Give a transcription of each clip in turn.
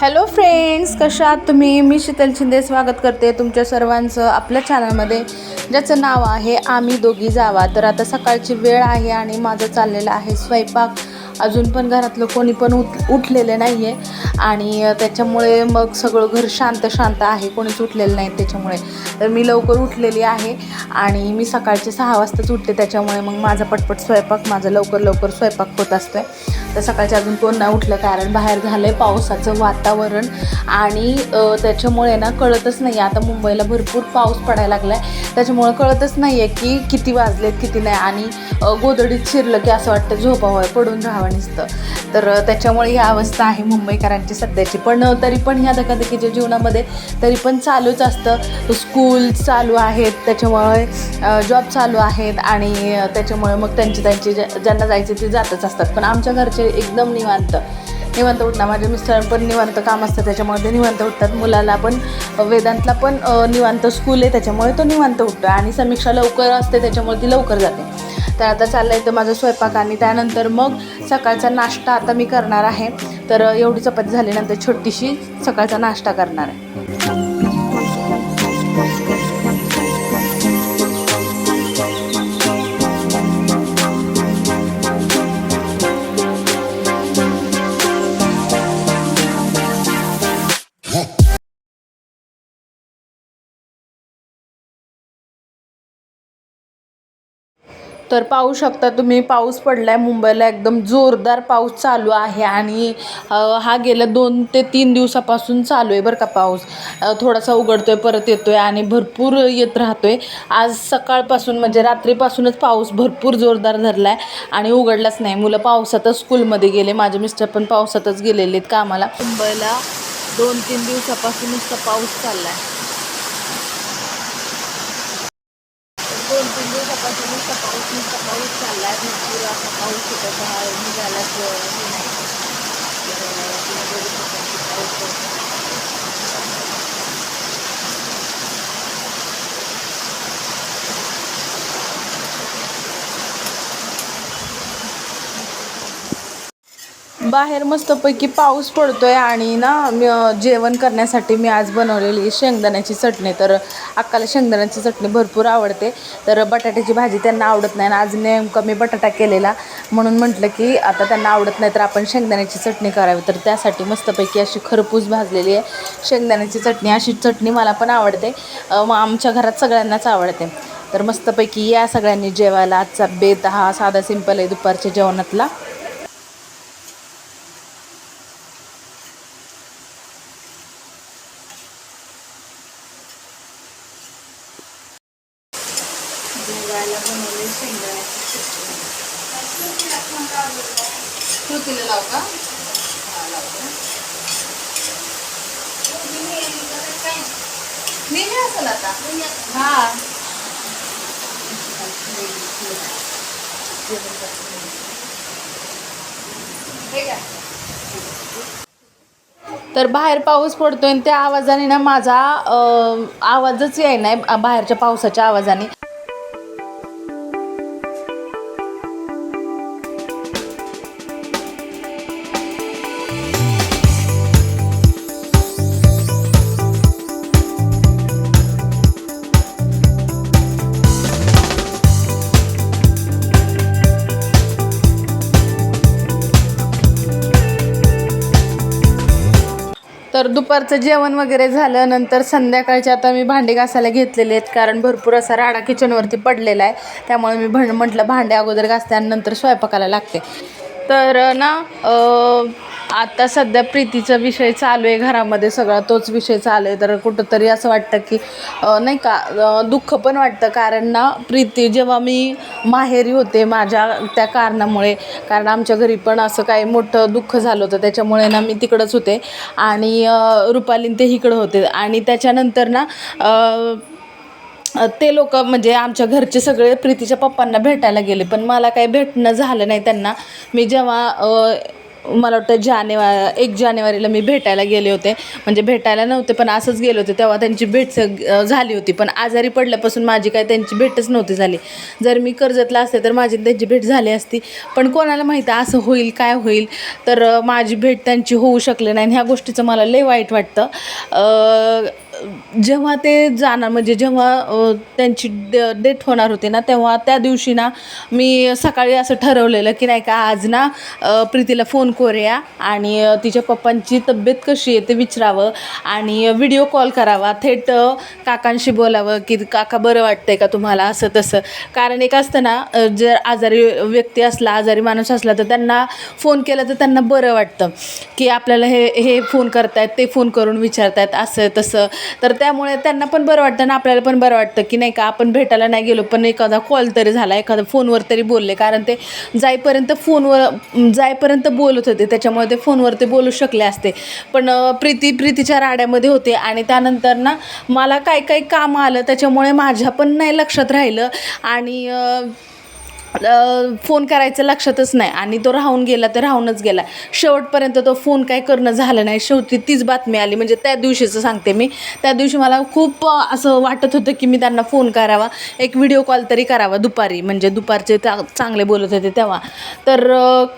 Hello friends कशा आहात तुम्ही? मी शीतल शिंदे स्वागत करते तुमच्या सर्वांचं आपल्या चॅनलमध्ये ज्याचं नाव आहे आम्ही दोघी जावा. तर आता सकाळची वेळ आहे आणि माझं चाललेलं आहे स्वयंपाक. अजून पण घरातलं कोणी पण उठ उठलेले नाही आहे आणि त्याच्यामुळे मग सगळं घर शांत शांत आहे. कोणीच उठलेलं नाही त्याच्यामुळे. तर मी लवकर उठलेली आहे. आणि मी सकाळचे सहा वाजताच उठते. त्याच्यामुळे मग माझा पटपट स्वयंपाक माझा लवकर लवकर स्वयंपाक होत असतो आहे तर सकाळच्या अजून कोण नाही उठलं कारण बाहेर झालं आहे पावसाचं वातावरण आणि त्याच्यामुळे ना कळतच नाही आता मुंबईला भरपूर पाऊस पडायला लागला आहे त्याच्यामुळे कळतच नाही आहे की किती वाजलेत किती नाही. आणि गोदडीत गोधडीत शिरलं की असं वाटतं झोपावं पडून राहावं नसतं. तर त्याच्यामुळे ही अवस्था आहे मुंबईकरांची सध्याची. पण तरी पण ह्या धकाधकीच्या जीवनामध्ये तरी पण चालूच असतं. स्कूल चालू आहेत त्याच्यामुळे जॉब चालू आहेत आणि त्याच्यामुळे मग त्यांची त्यांची ज्या- ज्यांना जायचे ते जातच असतात. पण आमच्या घरचे एकदम निवांत निवांत उठणार. माझे मिस्टर पण निवांत काम असतं त्याच्यामुळे ते निवांत उठतात. मुलाला पण वेदांतला पण निवांत स्कूल आहे त्याच्यामुळे तो निवांत उठतो. आणि समीक्षा लवकर असते त्याच्यामुळे ती लवकर जाते. तर आता चाललं आहे तर माझा स्वयंपाक आणि त्यानंतर मग सकाळचा नाश्ता आता मी करणार आहे. तर एवढी चपाती झाल्यानंतर छोटीशी सकाळचा नाश्ता करणार आहे. तर पाहू शकता तुम्ही पाऊस पडला आहे मुंबईला एकदम जोरदार पाऊस चालू आहे आणि हा गेल्या दोन ते तीन दिवसापासून चालू आहे बरं का पाऊस. थोडासा उघडतो आहे परत येतो आहे आणि भरपूर येत राहतो आहे आज सकाळपासून म्हणजे रात्रीपासूनच पाऊस भरपूर जोरदार धरला आहे आणि उघडलाच नाही. मुलं पावसातच स्कूलमध्ये गेले माझे मिस्टर पण पावसातच गेलेले आहेत कामाला. मुंबईला दोन तीन दिवसापासून नुसता पाऊस चालला आहे दोन तीन दिवसापासून नुसता पाऊस नुसता पाऊस आहे भरपूर असा पाऊस होता बाहेर निघायलाच हे नाही तर, तुम्ही बघू शकता की पाऊस बाहेर मस्तपैकी पाऊस पडतोय आणि ना जेवण करण्यासाठी मी आज बनवलेली शेंगदाण्याची चटणी. तर अक्काला शेंगदाण्याची चटणी भरपूर आवडते. तर बटाट्याची भाजी त्यांना आवडत नाही आणि आज नेमका मी बटाटा केलेला. म्हणून म्हटलं की आता त्यांना आवडत नाही तर आपण शेंगदाण्याची चटणी करावी. तर त्यासाठी मस्तपैकी अशी खरपूस भाजलेली आहे. शेंगदाण्याची चटणी अशी चटणी मला पण आवडते. आमच्या घरात सगळ्यांनाच आवडते. तर मस्तपैकी या सगळ्यांनी जेवायला आजचा बेत हा साधा सिंपल आहे दुपारच्या जेवणातला. निघायला बनवले शेंगदाण्याची चटणी श्रुतीला लाव का हा, लावते. नेहमी असेल आता हा हे काय? तर बाहेर पाऊस पडतोय आणि त्या आवाजाने ना माझा आवाजच याय नाही बाहेरच्या पावसाच्या आवाजाने तर दुपारचं जेवण वगैरे झालं नंतर संध्याकाळचे आता मी भांडे घासायला घेतलेले आहेत कारण भरपूर असा राडा किचनवरती पडलेला आहे. त्यामुळे मी भण म्हटलं भांडे अगोदर घासते आणि नंतर स्वयंपाकाला लागते. तर ना आता सध्या प्रीतीचा विषय चालू आहे घरामध्ये सगळा तोच विषय चालू आहे. तर कुठंतरी असं वाटतं की नाही का दुःख पण वाटतं. कारण ना प्रीती जेव्हा मी माहेरी होते माझ्या त्या कारणामुळे कारण आमच्या घरी पण असं काही मोठं दुःख झालं होतं. त्याच्यामुळे ना मी तिकडंच होते. आणि रुपालीन ते इकडं होते. आणि त्याच्यानंतर ना ते लोक म्हणजे आमच्या घरचे सगळे प्रीतीच्या पप्पांना भेटायला गेले पण मला काही भेटणं झालं नाही त्यांना. मी जेव्हा मला वाटतं जानेवा एक जानेवारीला मी भेटायला गेले होते. म्हणजे भेटायला नव्हते पण असंच गेले होते. तेव्हा त्यांची भेट झाली होती. पण आजारी पडल्यापासून माझी काय त्यांची भेटच नव्हती झाली. जर मी कर्जतला असते तर माझी त्यांची भेट झाली असती. पण कोणाला माहिती असं होईल काय होईल? तर माझी भेट त्यांची होऊ शकली नाही. आणि ह्या गोष्टीचं मला लय वाईट वाटतं. जेव्हा ते जाणार म्हणजे जेव्हा त्यांची डे डेट होणार होती ना तेव्हा त्या दिवशी ना मी सकाळी असं ठरवलेलं की नाही का आज ना प्रीतीला फोन करूया आणि तिच्या पप्पांची तब्येत कशी आहे ते विचारावं आणि व्हिडिओ कॉल करावा. थेट काकांशी बोलावं की काका बरं वाटतंय का तुम्हाला असं तसं. कारण एक असतं ना जर आजारी व्यक्ती असला आजारी माणूस असला तर त्यांना फोन केला तर त्यांना बरं वाटतं की आपल्याला हे हे फोन करतायत ते फोन करून विचारतायत असं तसं. तर त्यामुळे त्यांना पण बरं वाटतं आणि आपल्याला पण बरं वाटतं की नाही का आपण भेटायला नाही गेलो पण एखादा कॉल तरी झाला एखादा फोनवर तरी बोलले. कारण ते जाईपर्यंत फोनवर जाईपर्यंत बोलत होते त्याच्यामुळे ते फोनवर ते बोलू शकले असते. पण प्रीती प्रीतीच्या राड्यामध्ये होते आणि त्यानंतर ना मला काय काय काम आलं त्याच्यामुळे माझ्या पण नाही लक्षात राहिलं. आणि फोन करायचं लक्षातच नाही. आणि तो राहून गेला तर राहूनच गेला. शेवटपर्यंत तो फोन काय करणं झालं नाही. शेवटी तीच बातमी आली. म्हणजे त्या दिवशीचं सांगते मी. त्या दिवशी मला खूप असं वाटत होतं की मी त्यांना फोन करावा. एक व्हिडिओ कॉल तरी करावा दुपारी. म्हणजे दुपारचे त्या चांगले बोलत होते तेव्हा. तर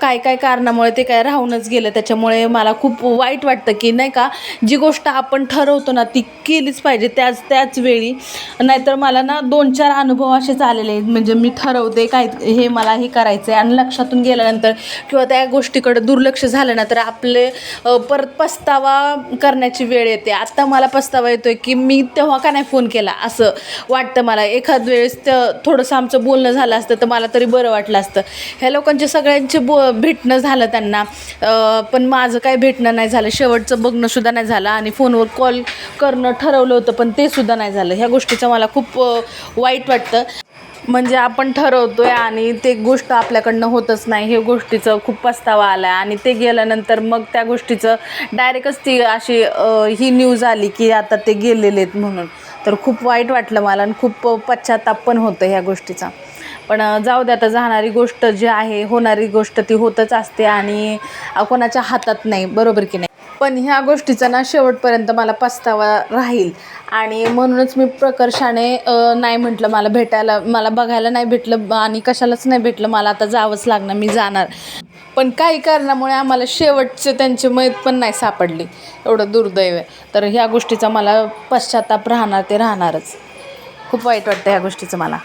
काय काय कारणामुळे ते काय राहूनच गेलं. त्याच्यामुळे मला खूप वाईट वाटतं की नाही का जी गोष्ट आपण ठरवतो ना ती केलीच पाहिजे. त्याच त्याच वेळी. नाहीतर मला ना दोन चार अनुभव असेच आलेले आहेत. म्हणजे मी ठरवते काय हे मला हे करायचं आहे आणि लक्षातून गेल्यानंतर किंवा त्या गोष्टीकडे दुर्लक्ष झालं ना तर आपले परत पस्तावा करण्याची वेळ येते. आत्ता मला पस्तावा येतोय की मी तेव्हा का नाही फोन केला? असं वाटतं मला. एखाद वेळेस तर थोडंसं आमचं बोलणं झालं असतं तर मला तरी बरं वाटलं असतं. ह्या लोकांचे सगळ्यांचे बो भेटणं झालं त्यांना. पण माझं काय भेटणं नाही झालं. शेवटचं बघणंसुद्धा नाही झालं आणि फोनवर कॉल करणं ठरवलं होतं पण ते सुद्धा नाही झालं. ह्या गोष्टीचं मला खूप वाईट वाटतं. म्हणजे आपण ठरवतोय आणि ते गोष्ट आपल्याकडनं होतच नाही. हे गोष्टीचं खूप पस्तावा आला आणि ते गेल्यानंतर मग त्या गोष्टीचं डायरेक्टच ती अशी ही न्यूज आली की आता ते गेलेले आहेत म्हणून. तर खूप वाईट वाटलं मला आणि खूप पश्चाताप पण होतं ह्या गोष्टीचा. पण जाऊ द्या आता जाणारी गोष्ट जी आहे होणारी गोष्ट ती होतच असते आणि कोणाच्या हातात नाही. बरोबर की नाही? पण ह्या गोष्टीचा ना शेवटपर्यंत मला पस्तावा राहील. आणि म्हणूनच मी प्रकर्षाने नाही म्हटलं मला भेटायला मला बघायला नाही भेटलं आणि कशालाच नाही भेटलं. मला आता जावंच लागणार मी जाणार. पण काही कारणामुळे आम्हाला शेवटचे त्यांचे मैत पण नाही सापडली. एवढं दुर्दैव आहे. तर ह्या गोष्टीचा मला पश्चाताप राहणार ते राहणारच. खूप वाईट वाटतं ह्या गोष्टीचं मला.